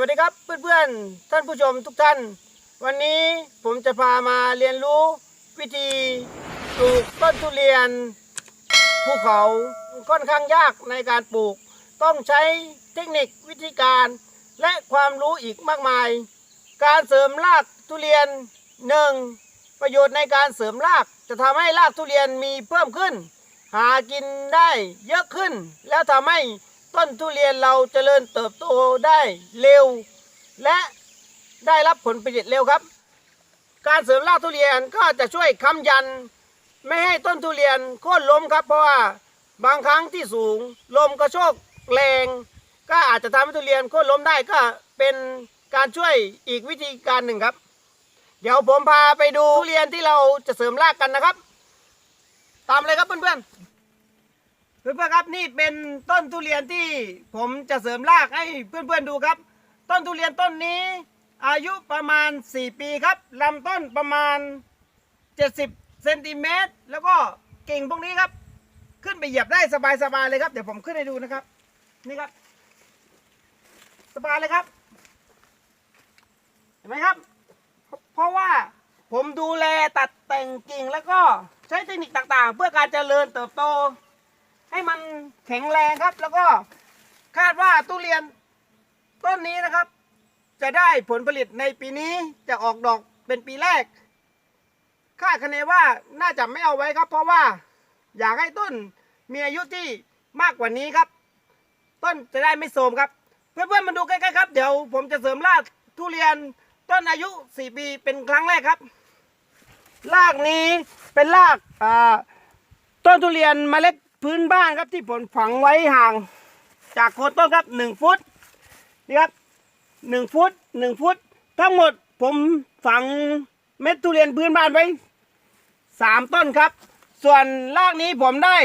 วัสดีครับเพื่อนๆ ท่านผู้ชมทุกท่าน วันนี้ผมจะพามาเรียนรู้วิธีปลูกต้นทุเรียนภูเขาค่อนข้างยากในการปลูก ต้องใช้เทคนิควิธีการและความรู้อีกมากมาย การเสริมรากทุเรียนหนึ่งประโยชน์ในการเสริมรากจะทำให้รากทุเรียนมีเพิ่มขึ้น หากินได้เยอะขึ้น แล้วทำให้ ต้นทุเรียนเราเจริญเติบโตได้เร็ว และได้รับผลผลิตเร็วครับ การเสริมรากทุเรียนก็จะช่วยค้ำยัน ไม่ให้ต้นทุเรียนโค่นล้มครับ เพราะว่าบางครั้งที่สูงลมกระโชกแรง ก็อาจจะทำให้ทุเรียนโค่นล้มได้ก็เป็นการช่วยอีกวิธีการหนึ่งครับ เดี๋ยวผมพาไปดูทุเรียนที่เราจะเสริมรากกันนะครับ ตามเลยครับเพื่อนๆ เพื่อนๆครับนี่เป็นต้นทุเรียนที่ผมจะเสริมรากให้เพื่อนๆดูครับ ต้นทุเรียนต้นนี้ อายุประมาณ 4 ปีครับลำต้นประมาณ 70เซนติเมตรแล้วก็กิ่งพวกนี้ครับ ขึ้นไปเหยียบได้สบายๆเลยครับเดี๋ยวผมขึ้นให้ดูนะครับ นี่ครับ สบายเลยครับ เห็นไหมครับ เพราะว่าผมดูแลตัดแต่งกิ่งแล้วก็ใช้เทคนิคต่างๆ เพื่อการเจริญเติบโต ให้มันแข็งแรงครับ แล้วก็คาดว่าทุเรียนต้นนี้นะครับ จะได้ผลผลิตในปีนี้จะออกดอกเป็นปีแรกคาดคะเนว่าน่าจะไม่เอาไว้ครับ เพราะว่าอยากให้ต้นมีอายุที่มากกว่านี้ครับ ต้นจะได้ไม่โทรมครับ เพื่อนๆมาดูใกล้ๆครับ เดี๋ยวผมจะเสริมรากทุเรียนต้นอายุ 4 ปีเป็นครั้งแรกครับรากนี้เป็นรากต้นทุเรียนเมล็ด พื้นบ้านครับที่ผมฝังไว้ห่าง จากโคนต้นครับหนึ่งฟุตนี่ครับหนึ่งฟุตหนึ่งฟุต ทั้งหมดผมฝังเม็ดทุเรียนพื้นบ้านไว้สามต้นครับ ส่วนรากนี้ผมได้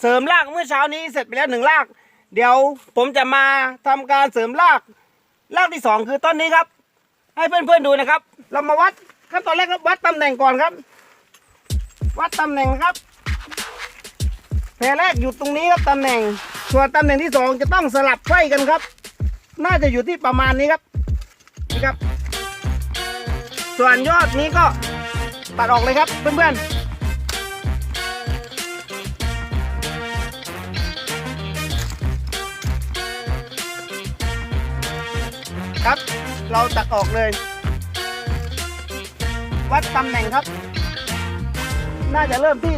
เสริมรากเมื่อเช้านี้เสร็จไปแล้วหนึ่งราก เดี๋ยวผมจะมาทำการเสริมรากรากที่สองคือต้นนี้ครับ ให้เพื่อนๆดูนะครับ เรามาวัดขั้นตอนแรกครับวัดตำแหน่งก่อนครับ วัดตำแหน่งครับ แผลแรกอยู่ตรงนี้ครับตำแหน่ง ส่วนตำแหน่งที่สองจะต้องสลับไขว้กันครับ น่าจะอยู่ที่ประมาณนี้ครับนี่ครับ ส่วนยอดนี้ก็ตัดออกเลยครับเพื่อนๆครับ เราตัดออกเลย วัดตำแหน่งครับ น่าจะเริ่มที่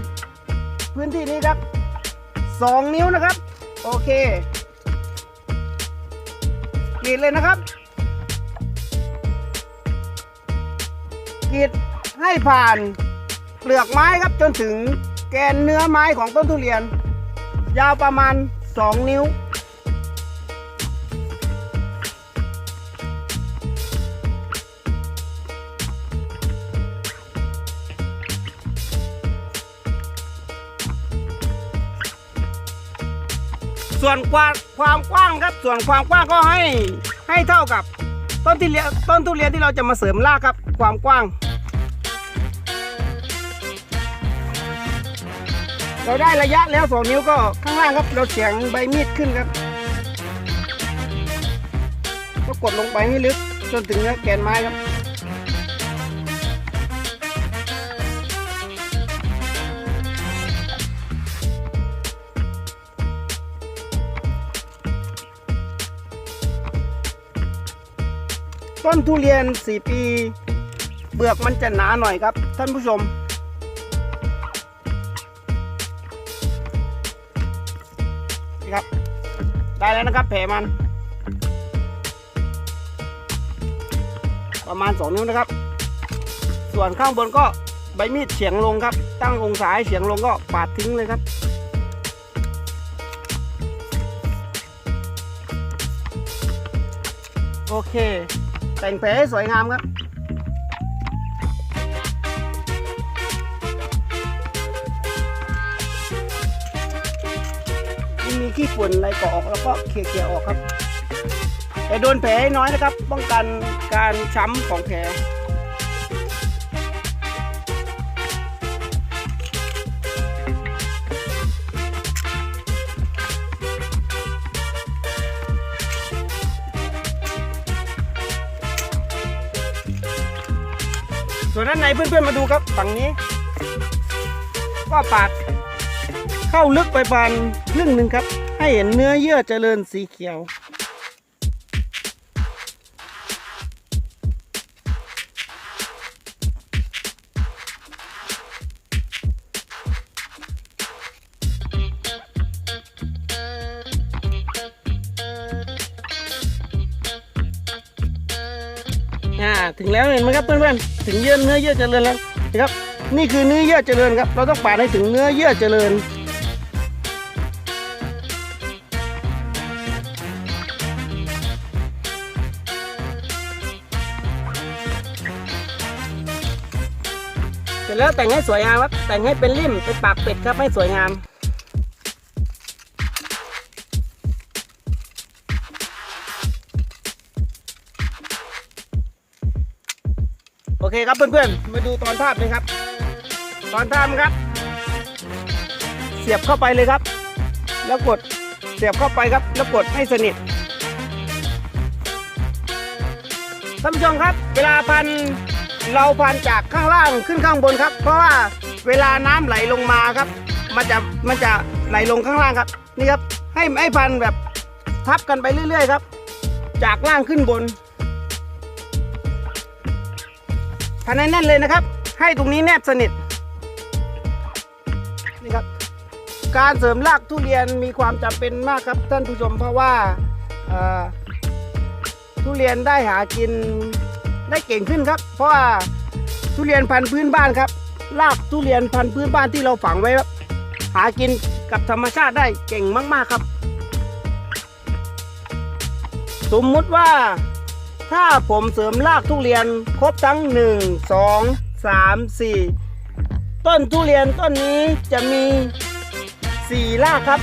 พื้นที่นี้ครับ สองนิ้วนะครับ โอเคกรีดเลยนะครับกรีดให้ผ่านเปลือกไม้ครับจนถึงแกนเนื้อไม้ของต้นทุเรียน ยาวประมาณ 2 นิ้ว ส่วนความความกว้างครับ ส่วนความกว้างก็ให้ให้เท่ากับ ต้นที่เรียนต้นทุเรียนที่เราจะมาเสริมรากครับ ความกว้าง เราได้ระยะแล้วสองนิ้วก็ข้างล่างครับ เราเฉียงใบมีดขึ้นครับก็กดลงไปให้ลึกจนถึงเนื้อแกนไม้ครับ ต้นทุเรียน 4 ปี เปลือกมันจะหนาหน่อยครับ ท่านผู้ชม นี่ครับ ได้แล้วนะครับแผลมัน ประมาณ 2 นิ้วนะครับ ส่วนข้างบนก็ใบมีดเฉียงลงครับ ตั้งองศาให้เฉียงลงก็ปาดทิ้งเลยครับโอเค แต่งแผลให้สวยงามครับมีขี้ฝุ่นอะไรเกาะออกแล้วก็เคลียร์ๆออกครับแต่โดนแผลให้น้อยนะครับ ป้องกันการช้ำของแผล ส่วนด้านในเพื่อนๆมาดูครับฝั่งนี้ก็ปาดเข้าลึกไปประมาณครึ่งหนึ่งครับ ให้เห็นเนื้อเยื่อเจริญสีเขียว อ่าถึงแล้วเห็นไหมครับเพื่อนๆถึงเยื่อเนื้อเยื่อเจริญแล้วนะครับ นี่คือเนื้อเยื่อเจริญครับ เราต้องปาดให้ถึงเนื้อเยื่อเจริญเสร็จแล้วแต่งให้สวยงามครับแต่งให้เป็นริมเป็นปากเป็ดครับให้สวยงาม เคครับเพื่อนๆ มาดูตอนทาบเลยครับ ตอนทาบครับ เสียบเข้าไปเลยครับ แล้วกดเสียบเข้าไปครับ แล้วกดให้สนิทท่านผู้ชมครับ เวลาพันเราพันจากข้างล่างขึ้นข้างบนครับ เพราะว่าเวลาน้ำไหลลงมาครับ มันจะมันจะไหลลงข้างล่างครับ นี่ครับให้ให้พันแบบทับกันไปเรื่อย ๆ ครับ จากล่างขึ้นบน พันให้แน่นเลยนะครับ ให้ตรงนี้แนบสนิทนี่ครับการเสริมรากทุเรียนมีความจำเป็นมากครับท่านผู้ชมเพราะว่าทุเรียนได้หากินได้เก่งขึ้นครับ เพราะว่าทุเรียนพันธุ์พื้นบ้านครับรากทุเรียนพันธุ์พื้นบ้านที่เราฝังไว้ครับหากินกับธรรมชาติได้เก่งมาก ๆ ครับ สมมุติว่า ถ้าผมเสริมรากทุเรียนครบทั้ง 1 2 3 4 ต้นทุเรียนต้นนี้จะมี 4 รากครับ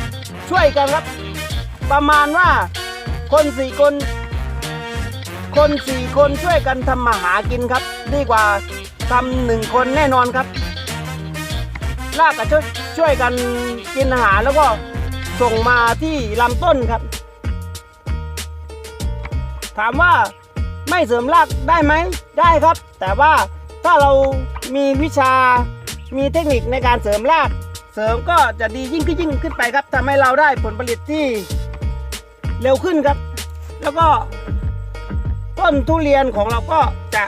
ช่วยกันครับ ประมาณว่าคน4คน คน4คนช่วยกันทำมาหากินครับ ดีกว่าทำหนึ่งคนแน่นอนครับ รากก็ช่วยช่วยกันกินอาหารแล้วก็ส่งมาที่ลำต้นครับ ถามว่า ไม่เสริมรากได้ไหมได้ครับ แต่ว่าถ้าเรามีวิชามีเทคนิคในการเสริมราก เสริมก็จะดียิ่งขึ้นยิ่งขึ้นไปครับทำให้เราได้ผลผลิตที่เร็วขึ้นครับ แล้วก็ต้นทุเรียนของเราก็จะ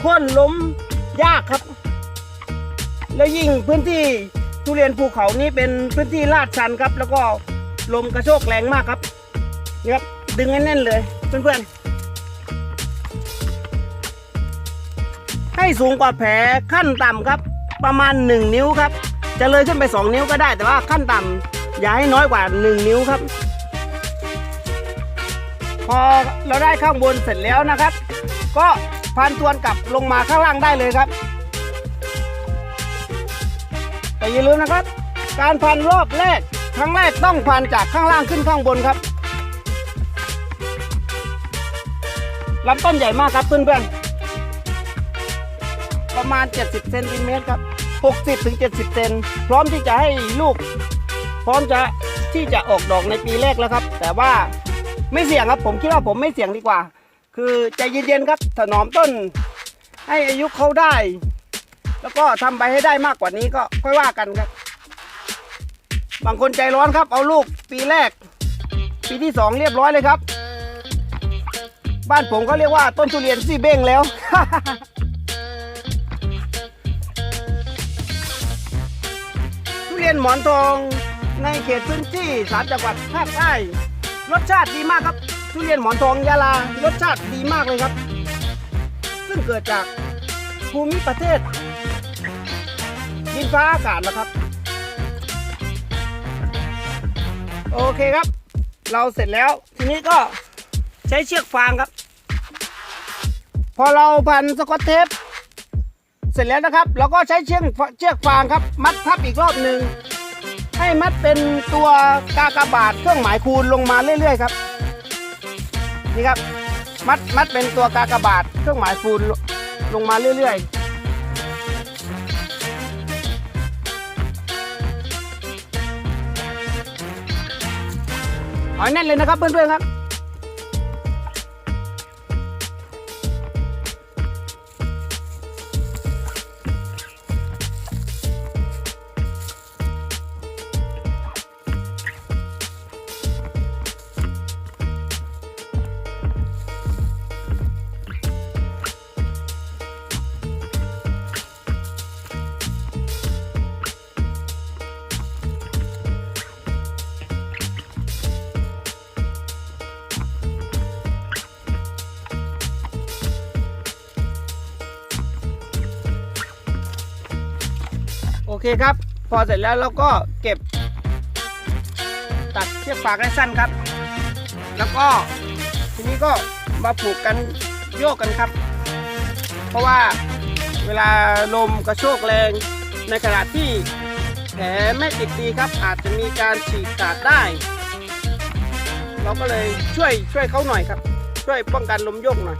โค่นล้มยากครับ แล้วยิ่งพื้นที่ทุเรียนภูเขานี้เป็นพื้นที่ลาดชันครับ แล้วก็ลมกระโชกแรงมากครับนี่ครับดึงให้แน่นเลยเพื่อนๆ สูงกว่าแผลขั้นต่ำครับ ประมาณ 1 นิ้วครับ จะเลยขึ้นไป 2 นิ้วก็ได้ แต่ว่าขั้นต่ำอย่าให้น้อยกว่า 1 นิ้วครับ พอเราได้ข้างบนเสร็จแล้วนะครับ ก็พันทวนกลับลงมาข้างล่างได้เลยครับ แต่อย่าลืมนะครับ การพันรอบแรกครั้งแรกต้องพันจากข้างล่างขึ้นข้างบนครับลำต้นใหญ่มากครับเพื่อนๆ ประมาณ 70เซนติเมตรครับ60ถึง70เซนพร้อมที่จะให้ลูก พร้อมจะที่จะออกดอกในปีแรกแล้วครับ แต่ว่าไม่เสี่ยงครับผมคิดว่าผมไม่เสี่ยงดีกว่า คือใจเย็นๆครับ ถนอมต้น ให้อายุเขาได้ แล้วก็ทำใบให้ได้มากกว่านี้ก็ค่อยว่ากันครับ บางคนใจร้อนครับ เอาลูกปีแรก ปีที่สองเรียบร้อยเลยครับ บ้านผมก็เรียกว่าต้นทุเรียนซี่เบ้งแล้ว รียนหมอนทองในเขตพื้นที่สามจังหวัดภาคใต้รสชาติดีมากครับ ทุเรียนหมอนทองยาลารสชาติดีมากเลยครับ ซึ่งเกิดจากภูมิประเทศดินฟ้าอากาศนะครับ โอเคครับ เราเสร็จแล้วทีนี้ก็ใช้เชือกฟางครับ พอเราพันสกอตเทป เสร็จแล้วนะครับเราก็ใช้เชือกเชือกฟางครับ มัดทับอีกรอบหนึ่งให้มัดเป็นตัวกากบาทเครื่องหมายคูณลงมาเรื่อย ๆ ครับ นี่ครับ มัดมัดเป็นตัวกากบาทเครื่องหมายคูณลงมาเรื่อย ๆเอาแน่นเลยนะครับเพื่อนๆครับ เคครับ พอเสร็จแล้วเราก็เก็บ ตัดเชือกฟางให้สั้นครับ แล้วก็ทีนี้ก็มาผูกกันโยกกันครับ เพราะว่าเวลาลมกระโชกแรง ในขณะที่แผลไม่ติดดีครับ อาจจะมีการฉีกขาดได้ เราก็เลยช่วยช่วยเขาหน่อยครับ ช่วยป้องกันลมโยกหน่อย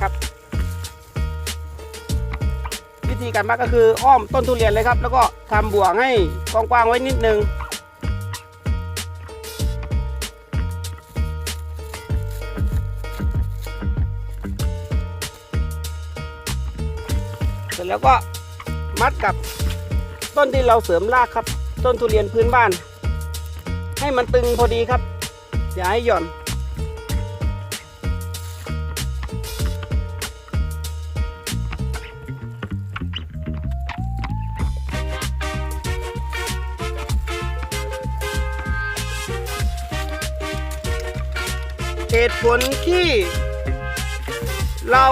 ครับ ธีการมัดก็คืออ้อมต้นทุเรียนเลยครับ แล้วก็ทำบ่วงให้กว้างๆไว้นิดนึงเสร็จแล้วก็มัดกับต้นที่เราเสริมรากครับ ต้นทุเรียนพื้นบ้าน ให้มันตึงพอดีครับ อย่าให้หย่อน ตุผลที่ เรา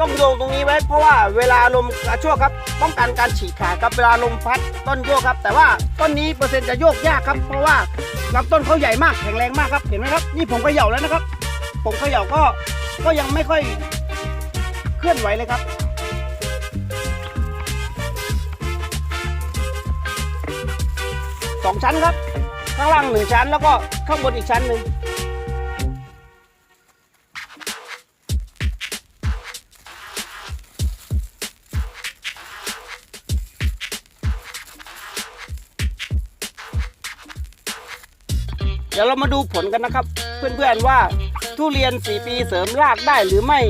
ต้องโยงตรงนี้ไว้ เพราะว่าเวลาลมกระโชกครับป้องกันการฉีกขาดครับเวลาลมพัดต้นโยกครับ แต่ว่าต้นนี้เปอร์เซ็นต์จะโยกยากครับ เพราะว่าลำต้นเขาใหญ่มากแข็งแรงมากครับเห็นไหมครับนี่ผมเขย่าแล้วนะครับ ผมเขย่าก็ก็ยังไม่ค่อยเคลื่อนไหวเลยครับสองชั้นครับ ข้างล่างหนึ่งชั้นแล้วก็ข้างบนอีกชั้นหนึ่ง เดี๋ยวเรามาดูผลกันนะครับ เพื่อนๆว่าทุเรียน 4 ปีเสริมรากได้หรือไม่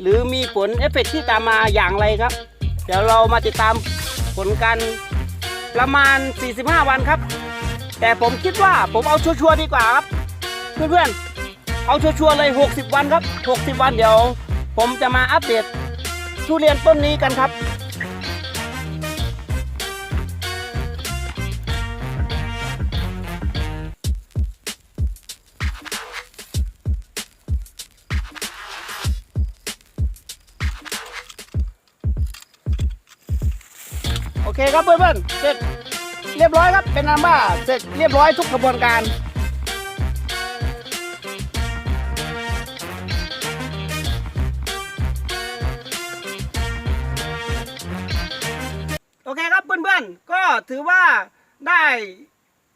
หรือมีผลเอฟเฟกต์ที่ตามมาอย่างไรครับ เดี๋ยวเรามาติดตามผลกันประมาณ 45 วันครับ แต่ผมคิดว่าผมเอาชัวร์ๆดีกว่าครับ เพื่อนๆ เอาชัวร์ๆเลย 60 วันครับ 60 วันเดี๋ยว ผมจะมาอัปเดตทุเรียนต้นนี้กันครับ ครับเพื่อนๆเสร็จเรียบร้อยครับเป็นอันว่าเสร็จเรียบร้อยทุกกระบวนการโอเคครับเพื่อนๆก็ถือว่าได้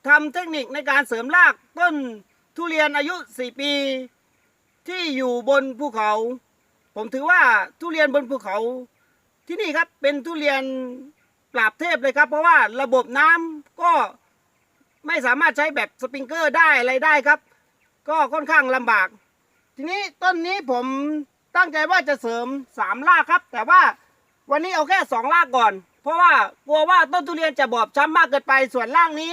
ทำเทคนิคในการเสริมรากต้นทุเรียนอายุ 4 ปี ที่อยู่บนภูเขา ผมถือว่าทุเรียนบนภูเขาที่นี่ครับเป็นทุเรียน ปราบเทพเลยครับ เพราะว่าระบบน้ำก็ไม่สามารถใช้แบบสปริงเกอร์ได้อะไรได้ครับ ก็ค่อนข้างลำบาก ทีนี้ต้นนี้ผมตั้งใจว่าจะเสริมสามรากครับ แต่ว่าวันนี้เอาแค่สองรากก่อน เพราะว่ากลัวว่าต้นทุเรียนจะบอบช้ำมากเกินไปส่วนรากนี้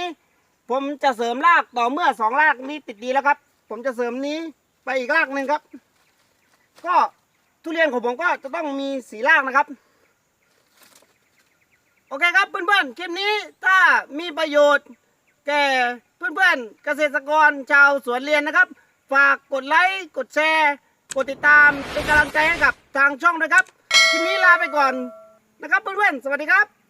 ผมจะเสริมรากต่อเมื่อสองรากนี้ติดดีแล้วครับ ผมจะเสริมนี้ไปอีกรากหนึ่งครับ ก็ทุเรียนของผมก็จะต้องมีสีรากนะครับ โอเคครับเพื่อนๆคลิปนี้ถ้ามีประโยชน์ แก่เพื่อนๆเกษตรกรชาวสวนเรียนนะครับ ฝากกดไลค์กดแชร์ กดติดตามเป็นกำลังใจให้กับทางช่องด้วยครับคลิปนี้ลาไปก่อนนะครับเพื่อนๆสวัสดีครับ